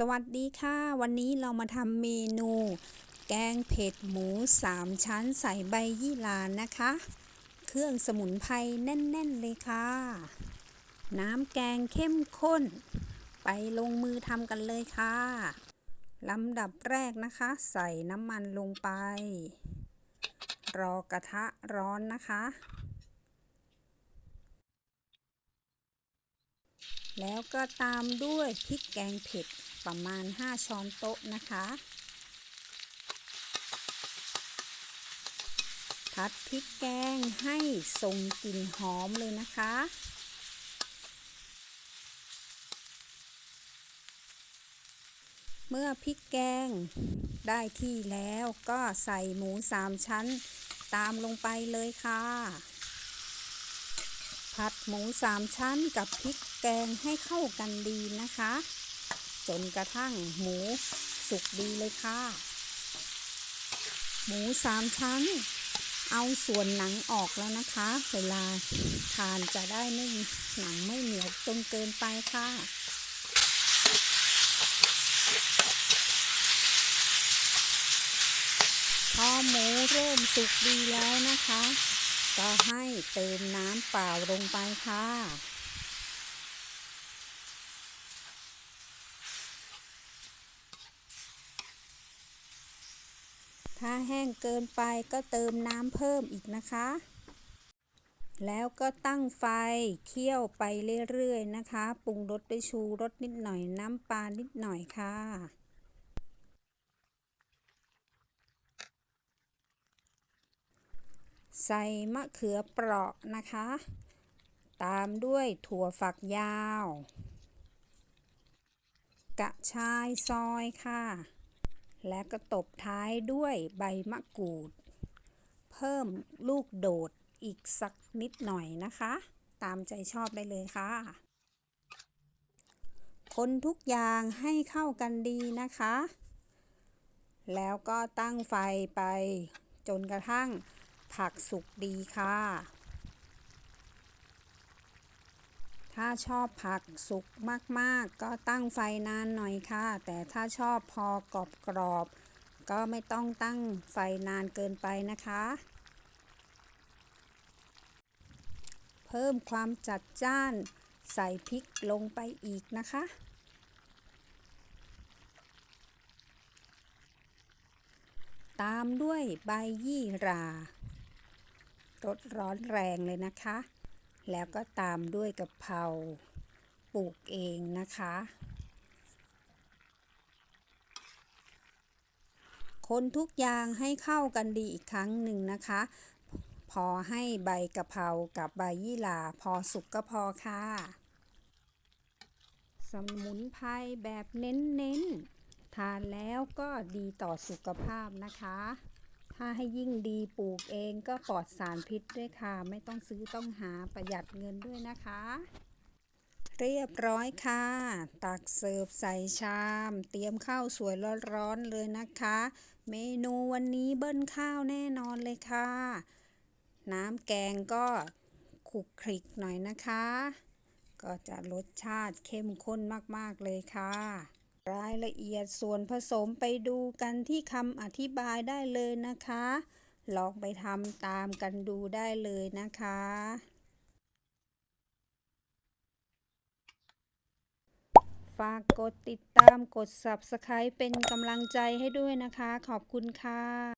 สวัสดีค่ะ วันนี้เรามาทำเมนู แกงเผ็ดหมู 3 ชั้นใส่ใบยี่หร่านะคะ เครื่องสมุนไพรแน่น ๆ เลยค่ะ น้ำแกงเข้มข้น ไปลงมือทำกันเลยค่ะลำดับแรกนะคะ ใส่น้ำมันลงไป รอกระทะร้อนนะคะแล้วก็ตามด้วยพริกแกงเผ็ด ประมาณ 5 ช้อนโต๊ะนะคะ ผัดพริกแกงให้ส่งกลิ่นหอมเลยนะคะเมื่อพริกแกงได้ที่แล้วก็ใส่หมู3ชั้นตามลงไปเลยค่ะ ผัดหมูสามชั้นกับพริกแกงให้เข้ากันดีนะคะ จนกระทั่งหมูสุกดีเลยค่ะ หมูสามชั้น เอาส่วนหนังออกแล้วนะคะ เวลาทานจะได้ไม่หนังไม่เหนียวจนเกินไปค่ะพอหมูเริ่มสุกดีแล้วนะคะ ก็ให้เติมน้ำเปล่าลงไปค่ะ ถ้าแห้งเกินไปก็เติมน้ำเพิ่มอีกนะคะ แล้วก็ตั้งไฟเคี่ยวไปเรื่อยๆนะคะ ปรุงรสด้วยชูรสนิดหน่อยน้ำปลานิดหน่อยค่ะใส่มะเขือเปราะนะคะ ตามด้วยถั่วฝักยาว กระชายซอยค่ะ และก็ตบท้ายด้วยใบมะกรูด เพิ่มลูกโดดอีกสักนิดหน่อยนะคะ ตามใจชอบได้เลยค่ะ คนทุกอย่างให้เข้ากันดีนะคะ แล้วก็ตั้งไฟไปจนกระทั่งผักสุกดีค่ะ ถ้าชอบผักสุกมากๆ ก็ตั้งไฟนานหน่อยค่ะ แต่ถ้าชอบพอกรอบกรอบก็ไม่ต้องตั้งไฟนานเกินไปนะคะ เพิ่มความจัดจ้านใส่พริกลงไปอีกนะคะ ตามด้วยใบยี่หร่ารสร้อนแรงเลยนะคะ แล้วก็ตามด้วยกะเพราปลูกเองนะคะ คนทุกอย่างให้เข้ากันดีอีกครั้งหนึ่งนะคะ พอให้ใบกะเพรากับใบยี่หร่าพอสุกก็พอค่ะ สมุนไพรแบบเน้นๆ ทานแล้วก็ดีต่อสุขภาพนะคะ ถ้าให้ยิ่งดีปลูกเองก็ปลอดสารพิษด้วยค่ะ ไม่ต้องซื้อต้องหาประหยัดเงินด้วยนะคะ เรียบร้อยค่ะ ตักเสิร์ฟใส่ชาม เตรียมข้าวสวยร้อนๆเลยนะคะ เมนูวันนี้เบิ้ลข้าวแน่นอนเลยค่ะ น้ำแกงก็ขลุกคลิกหน่อยนะคะ ก็จะรสชาติเข้มข้นมากๆเลยค่ะ รายละเอียดส่วนผสมไปดูกันที่คำอธิบายได้เลยนะคะ ลองไปทำตามกันดูได้เลยนะคะ ฝากกดติดตามกด Subscribe เป็นกำลังใจให้ด้วยนะคะ ขอบคุณค่ะ